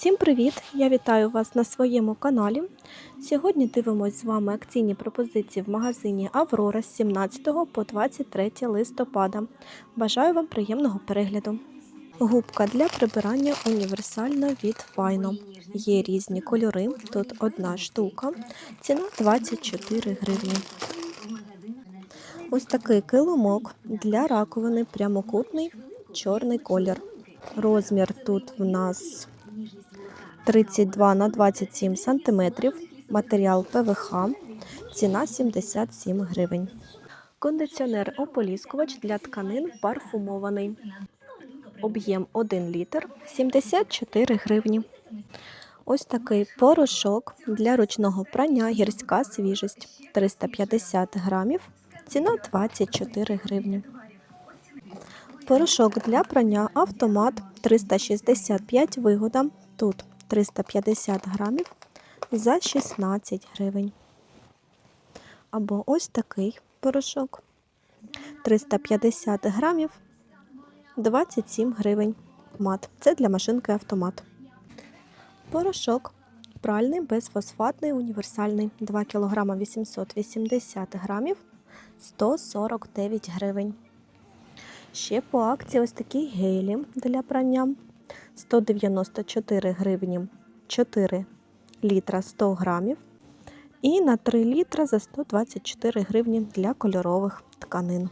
Всім привіт! Я вітаю вас на своєму каналі. Сьогодні дивимось з вами акційні пропозиції в магазині Аврора з 17 по 23 листопада. Бажаю вам приємного перегляду. Губка для прибирання універсальна від Файно. Є різні кольори. Тут одна штука. Ціна 24 гривні. Ось такий килимок для раковини прямокутний чорний колір. Розмір тут в нас 32 на 27 сантиметрів. Матеріал ПВХ. Ціна 77 гривень. Кондиціонер ополіскувач для тканин парфумований. Об'єм 1 літр 74 гривні. Ось такий порошок для ручного прання гірська свіжість 350 грамів. Ціна 24 гривні. Порошок для прання автомат 365 вигода. Тут 350 грамів за 16 гривень. Або ось такий порошок 350 грамів 27 гривень. Мат. Це для машинки автомат. Порошок пральний безфосфатний універсальний 2 кг 880 грамів 149 гривень. Ще по акції ось такі гелі для прання 194 гривні 4 літра 100 грамів. І на 3 літра за 124 гривні для кольорових тканин.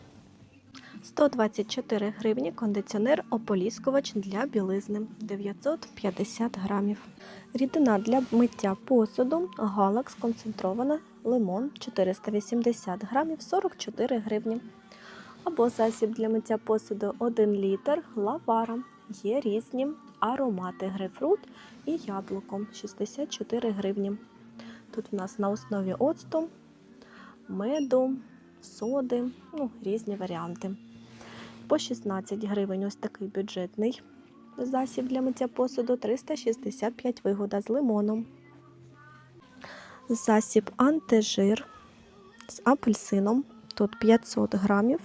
124 гривні кондиціонер ополіскувач для білизни 950 грамів. Рідина для миття посуду галакс концентрована лимон 480 грамів 44 гривні. Або засіб для миття посуду 1 літр лавара. Є різні аромати грейпфрут і яблуко 64 гривні. Тут в нас на основі оцту, меду, соди, ну, різні варіанти. По 16 гривень ось такий бюджетний засіб для миття посуду 365 вигода з лимоном. Засіб антижир з апельсином. Тут 500 грамів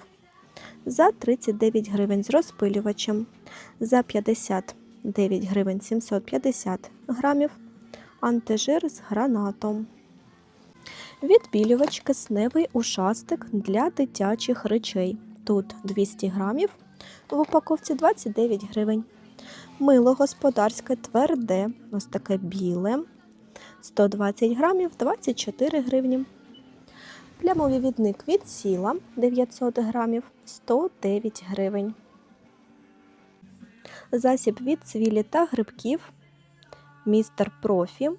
за 39 гривень з розпилювачем. За 59 гривень 750 грамів. Антижир з гранатом. Відбілювач кисневий ушастик для дитячих речей. Тут 200 грамів, в упаковці 29 гривень. Мило господарське тверде, ось таке біле. 120 грамів 24 гривні. Плямовий відник від сіла 900 грамів 109 гривень. Засіб від цвілі та грибків. Містер Профі.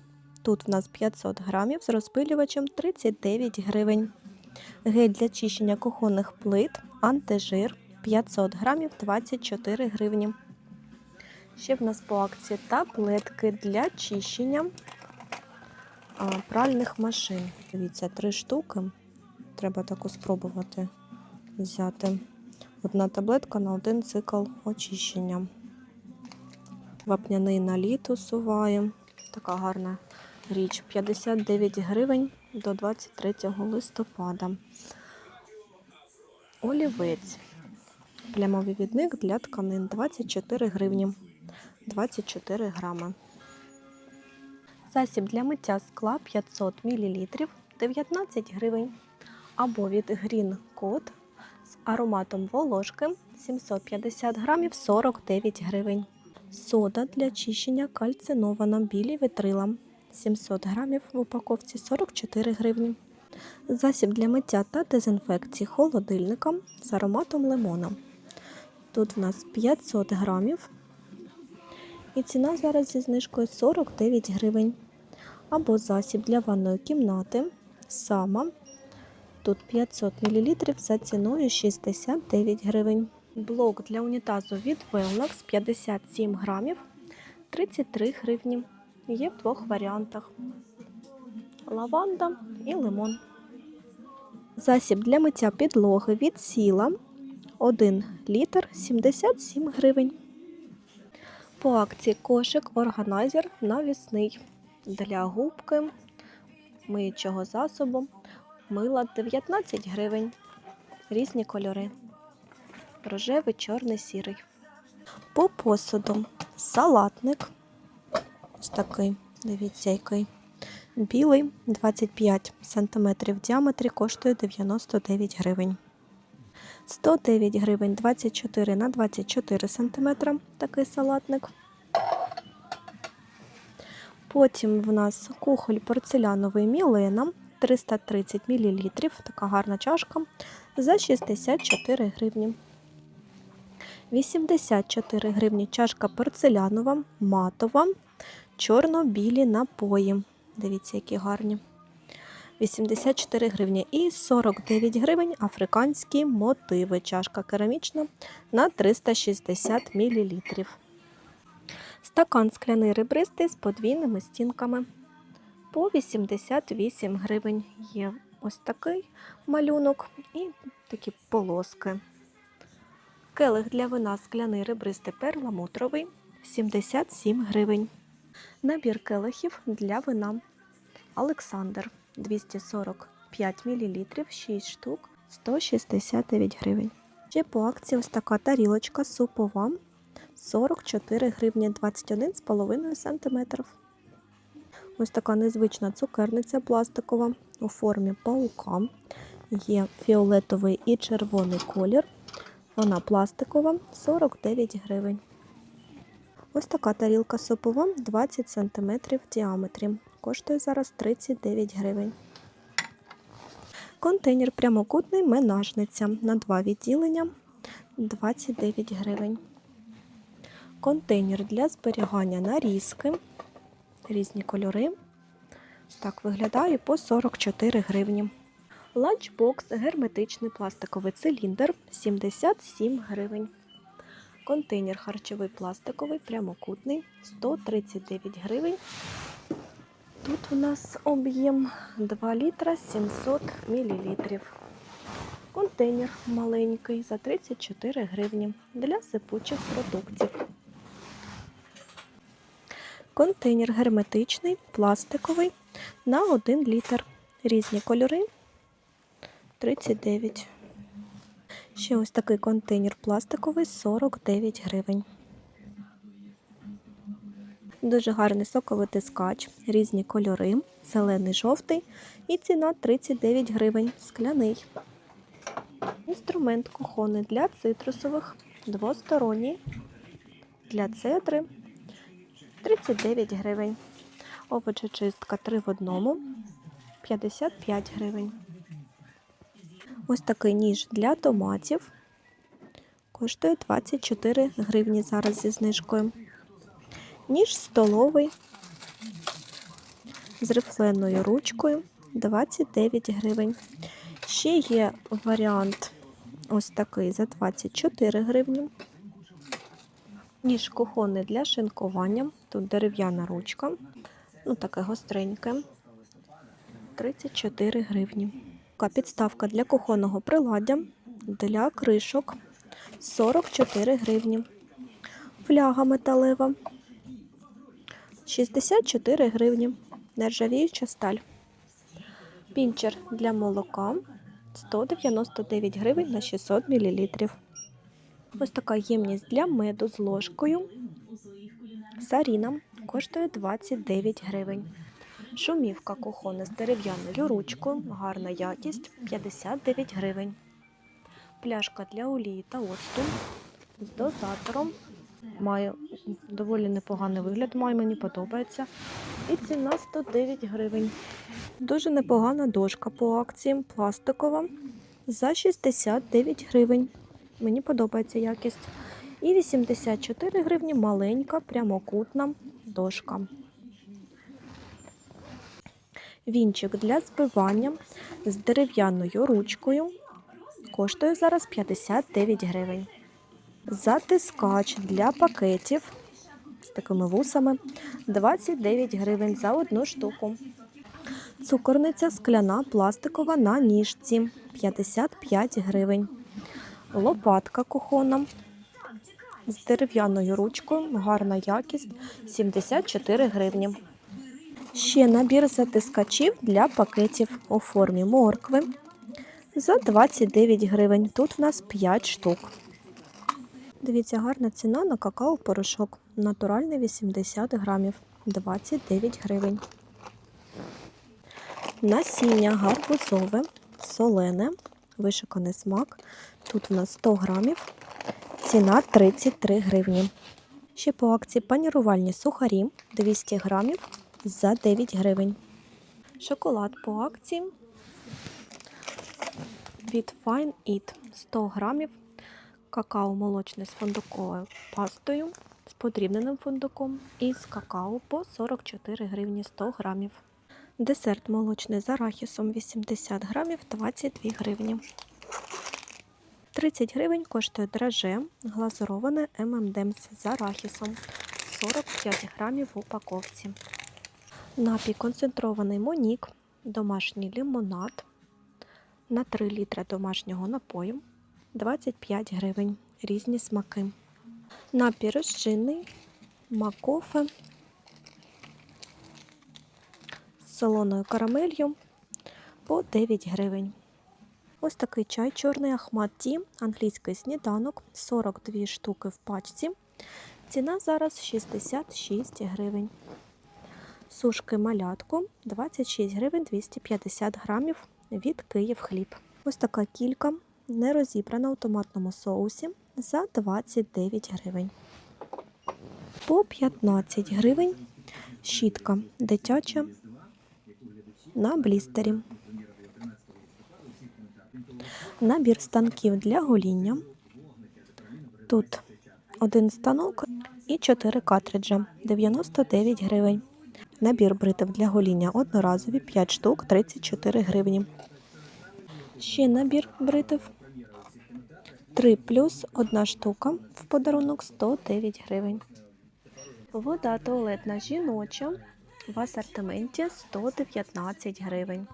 Тут в нас 500 грамів з розпилювачем 39 гривень. Гель для чищення кухонних плит, антижир 500 грамів 24 гривні. Ще в нас по акції таблетки для чищення пральних машин. Дивіться, три штуки. Треба таку спробувати взяти. Одна таблетка на один цикл очищення. Вапняний наліт усуває. Така гарна річ. 59 гривень до 23 листопада. Олівець. Плямовий відник для тканин 24 гривні 24 грами. Засіб для миття скла 500 мл 19 гривень. Або від Green Code з ароматом волошки 750 грамів 49 гривень. Сода для чищення кальцинована білі вітрила 700 грамів в упаковці 44 гривні. Засіб для миття та дезінфекції холодильника з ароматом лимона. Тут в нас 500 грамів. І ціна зараз зі знижкою 49 гривень. Або засіб для ванної кімнати. Сама. Тут 500 мл за ціною 69 гривень. Блок для унітазу від Velnax 57 грамів 33 гривні. Є в двох варіантах: лаванда і лимон. Засіб для миття підлоги від сіла 1 літр 77 гривень. По акції кошик органайзер навісний для губки, миючого засобу, мила 19 гривень. Різні кольори. Рожевий, чорний, сірий. По посуду салатник Ось такий, дивіться, який. Білий 25 см в діаметрі коштує 99 гривень. 109 гривень 24 на 24 см такий салатник. Потім в нас кухоль порцеляновий Мілена 330 мл, така гарна чашка за 64 гривні. 84 гривні чашка порцелянова, матова, чорно-білі напої. Дивіться, які гарні. 84 гривні і 49 гривень африканські мотиви. Чашка керамічна на 360 мл. Стакан скляний ребристий з подвійними стінками. По 88 гривень є ось такий малюнок і такі полоски. Келих для вина скляний ребристий перламутровий 77 гривень. Набір келихів для вина Олександр 245 мл, 6 штук 169 гривень. Ще по акції ось така тарілочка супова 44 гривні 21,5 см. Ось така незвична цукерниця пластикова у формі паука. Є фіолетовий і червоний колір. Вона пластикова 49 гривень. Ось така тарілка супова 20 см в діаметрі. Коштує зараз 39 гривень. Контейнер прямокутний менажниця на два відділення 29 гривень. Контейнер для зберігання нарізки. Різні кольори. Так виглядає по 44 гривні. Ланчбокс герметичний пластиковий циліндр 77 гривень. Контейнер харчовий пластиковий, прямокутний 139 гривень. Тут у нас об'єм 2 літра 700 мл. Контейнер маленький за 34 гривні для сипучих продуктів. Контейнер герметичний, пластиковий на 1 літр. Різні кольори 39. Ще ось такий контейнер пластиковий 49 гривень. Дуже гарний соковитискач, різні кольори, зелений, жовтий і ціна 39 гривень. Скляний. Інструмент кухонний для цитрусових, двосторонній, для цедри 39 гривень. Овочечистка 3 в одному 55 гривень. Ось такий ніж для томатів. Коштує 24 гривні зараз зі знижкою. Ніж столовий з рифленою ручкою 29 гривень. Ще є варіант ось такий за 24 гривні. Ніж кухонний для шинкування. Тут дерев'яна ручка, ну таке гостреньке. 34 гривні. Така підставка для кухонного приладдя для кришок 44 гривні. Фляга металева 64 гривні. Нержавіюча сталь. Пінчер для молока 199 гривень на 600 мл. Ось така ємність для меду з ложкою. Саріна коштує 29 гривень. Шумівка кухонна з дерев'яною ручкою, гарна якість 59 гривень. Пляшка для олії та оцту з дозатором. Має доволі непоганий вигляд, має мені подобається. І ціна 109 гривень. Дуже непогана дошка по акції, пластикова за 69 гривень. Мені подобається якість. І 84 гривні маленька прямокутна дошка. Вінчик для збивання з дерев'яною ручкою коштує зараз 59 гривень. Затискач для пакетів з такими вусами 29 гривень за одну штуку. Цукорниця скляна пластикова на ніжці 55 гривень. Лопатка кухонна з дерев'яною ручкою, гарна якість 74 гривні. Ще набір затискачів для пакетів у формі моркви за 29 гривень. Тут у нас 5 штук. Дивіться, гарна ціна на какао-порошок. Натуральний 80 грамів. 29 гривень. Насіння гарбузове, солене, вишиканий смак. Тут у нас 100 грамів, ціна 33 гривні. Ще по акції панірувальні сухарі 200 грамів за 9 гривень. Шоколад по акції від Fine Eat 100 грамів. Какао молочне з фундуковою пастою, з подрібненим фундуком і з какао по 44 гривні 100 грамів. Десерт молочний з арахісом 80 грамів 22 гривні. 30 гривень коштує драже глазуроване ММДМС з арахісом 45 грамів в упаковці. Напій концентрований Монік, домашній лимонад на 3 літри домашнього напою 25 гривень. Різні смаки. Напій розчинний, макофе з солоною карамелью по 9 гривень. Ось такий чай чорний Ахмат Ті, англійський сніданок, 42 штуки в пачці. Ціна зараз 66 гривень. Сушки малятку 26 гривень 250 грамів від Київ хліб. Ось така кілька не розібрана у томатному соусі за 29 гривень. По 15 гривень щітка дитяча на блістері. Набір станків для гоління. Тут один станок і 4 картриджа 99 гривень. Набір бритв для гоління одноразові 5 штук 34 гривні. Ще набір бритв 3 плюс 1 штука в подарунок 109 гривень. Вода туалетна жіноча в асортименті 119 гривень.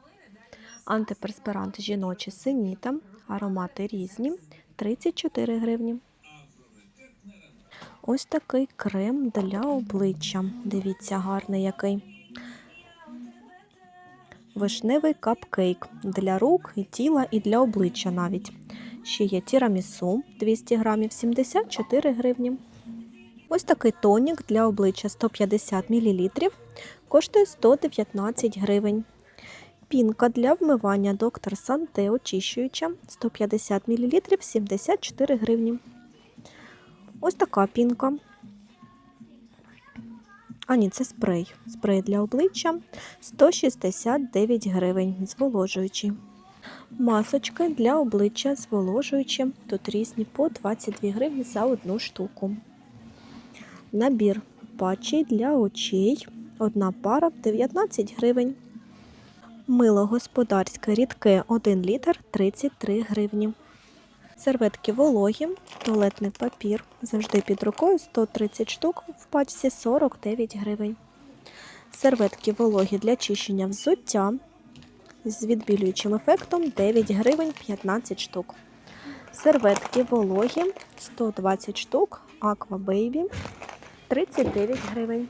Антиперспирант жіночий синіта, аромати різні 34 гривні. Ось такий крем для обличчя. Дивіться, гарний який. Вишневий капкейк для рук і тіла, і для обличчя навіть. Ще є тірамісу 200 грамів 74 гривні. Ось такий тонік для обличчя 150 мл коштує 119 гривень. Пінка для вмивання доктор Санте очищуюча 150 мл 74 гривні. Ось така пінка. А ні, це спрей. Спрей для обличчя 169 гривень, зволожуючий. Масочки для обличчя зволожуючі. Тут різні по 22 гривні за одну штуку. Набір патчей для очей. Одна пара 19 гривень. Мило господарське рідке 1 літр 33 гривні. Серветки вологі, туалетний папір завжди під рукою 130 штук в пачці 49 гривень. Серветки вологі для чищення взуття з відбілюючим ефектом 9 гривень 15 штук. Серветки вологі 120 штук, Aqua Baby 39 гривень.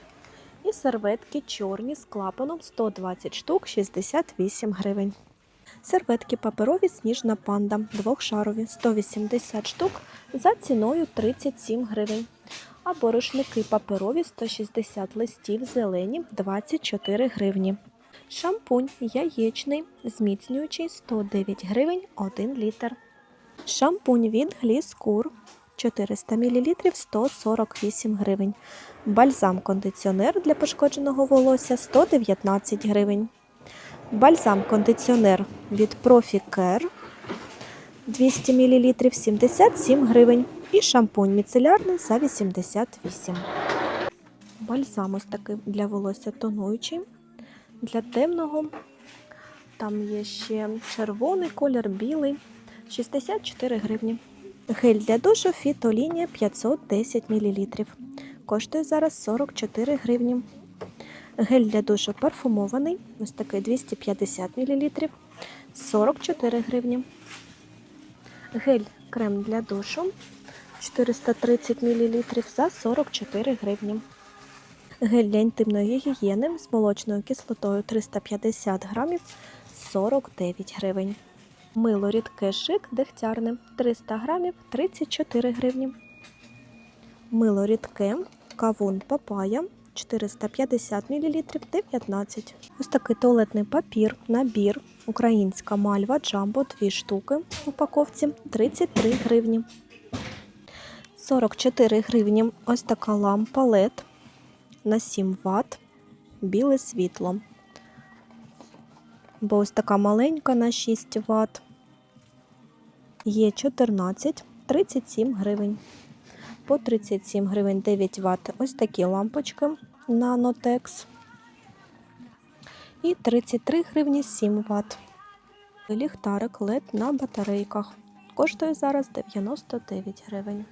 І серветки чорні з клапаном 120 штук 68 гривень. Серветки паперові сніжна панда двохшарові 180 штук за ціною 37 гривень. Або рушники паперові 160 листів зелені 24 гривні. Шампунь яєчний зміцнюючий 109 гривень 1 літр. Шампунь від Гліскур 400 мл 148 гривень. Бальзам-кондиціонер для пошкодженого волосся 119 гривень. Бальзам-кондиціонер від Profi Care 200 мл 77 гривень. І шампунь міцелярний за 88. Бальзам ось такий для волосся тонуючий. Для темного. Там є ще червоний колір, білий 64 гривні. Гель для душу фітолінія 510 мл. Коштує зараз 44 гривні. Гель для душу парфумований, ось такий 250 мл, 44 гривні. Гель крем для душу 430 мл за 44 гривні. Гель для інтимної гігієни з молочною кислотою 350 грамів 49 гривень. Мило рідке шик дегтярне 300 грамів 34 гривні. Мило рідке кавун папая 450 мл 19. Ось такий туалетний папір, набір, українська мальва, джамбо, 2 штуки в упаковці 33 гривні. 44 гривні ось така лампа LED на 7 Вт, біле світло. Бо ось така маленька на 6 Вт. Є 14, 37 гривень. По 37 гривень 9 Вт. Ось такі лампочки на Notex. І 33 гривні 7 Вт. Ліхтарик LED на батарейках. Коштує зараз 99 гривень.